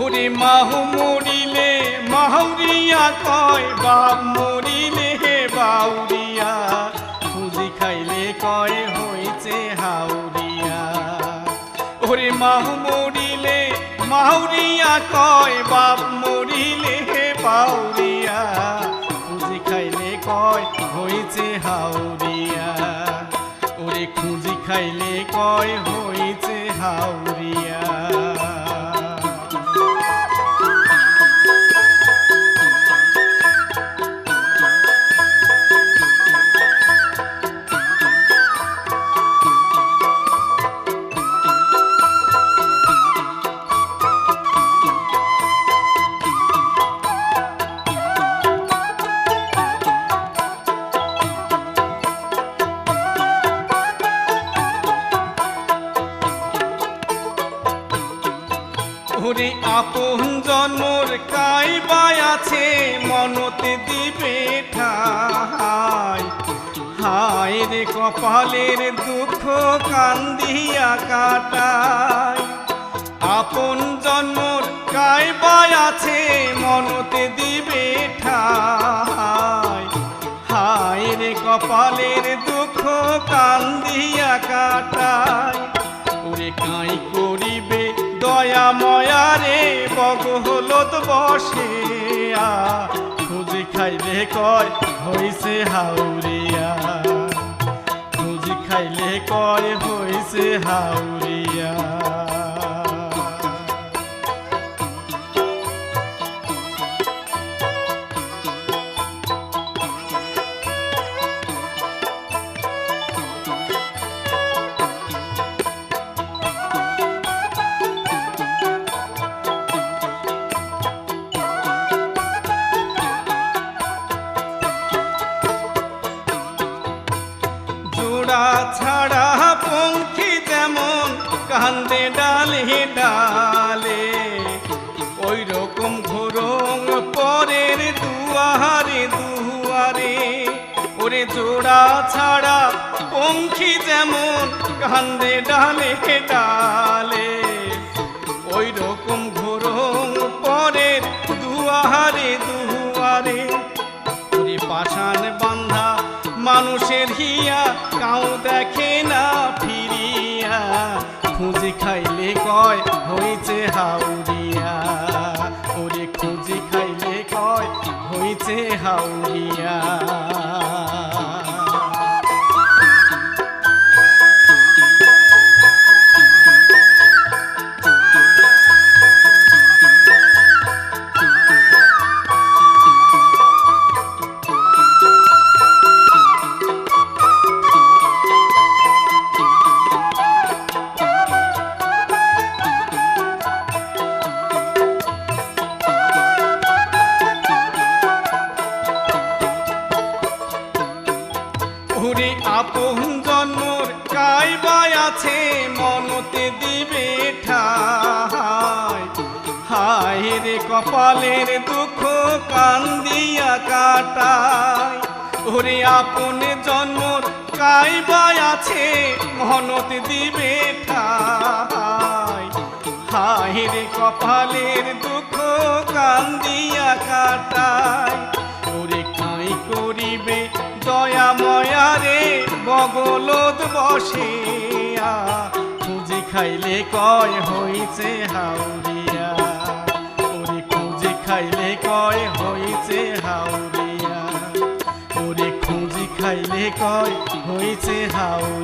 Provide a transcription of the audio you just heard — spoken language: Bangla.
ওরে মাহু মরিলে, মাহুরিয়া কয় বাপ মরিলে হে বাউরিয়া। খুঁজি খাইলে কয় হইছে হাউরিয়া। ওরে মাহু মরিলে, মাহুরিয়া কয় বাপ মরিলে হে বাউরিয়া। খুঁজি খাইলে কয় হইছে হাউরিয়া। ওরে খুঁজি খাইলে কয় হইছে হাউরিয়া। আপন জন্মর কাইবাই আছে, মনতে দিবে ঠাই। হায় রে কপালের দুঃখ কান্দিয়া কাটায় আপন জন্মর কাইবাই আছে, মনতে দিবে ঠাই। হায় রে কপালের দুঃখ কান্দিয়া কাটায় ওরে কাই করিবে দয়া ময়া রে বগ বসিয়া খুঁজি খাইলে কয়, হইছে হাউরিয়া। খুঁজি খাইলে কয়, হইছে হাউরিয়া। জোড়া ছাড়া পঙ্খী যেমন কান্দে ডালে ডালে। ওই রকম ঘোরং পরের দুয়ারে দুয়ারে, ওরে জোড়া ছাড়া পঙ্খী যেমন কান্দে ডালে ডালে। ওই রকম কাউ দেখে না ফিরিয়া, খুঁজি খাইলে কয় হয়েছে হাউরিয়া। ওরে খুঁজি খাইলে কয় হয়েছে হাউরিয়া। আপন জন্মর আছে, মনতে দিবে ঠাই। হায় রে কপালের দুঃখ কান্দিয়া কাটায় ওরে আপন জন্মর কাইবাই আছে, মনতে দিবে ঠাই। হায় রে কপালের দুঃখ কান্দিয়া কাটায় ওরে কাই করিবে দয়া ময়া রে বগলত বসে খুঁজি খাইলে কয় হইছে হাউরিয়া ওরে খুঁজি খাইলে কয় হইছে হাউরিয়া ওরে খুঁজি খাইলে কয় হইছে হাউরিয়া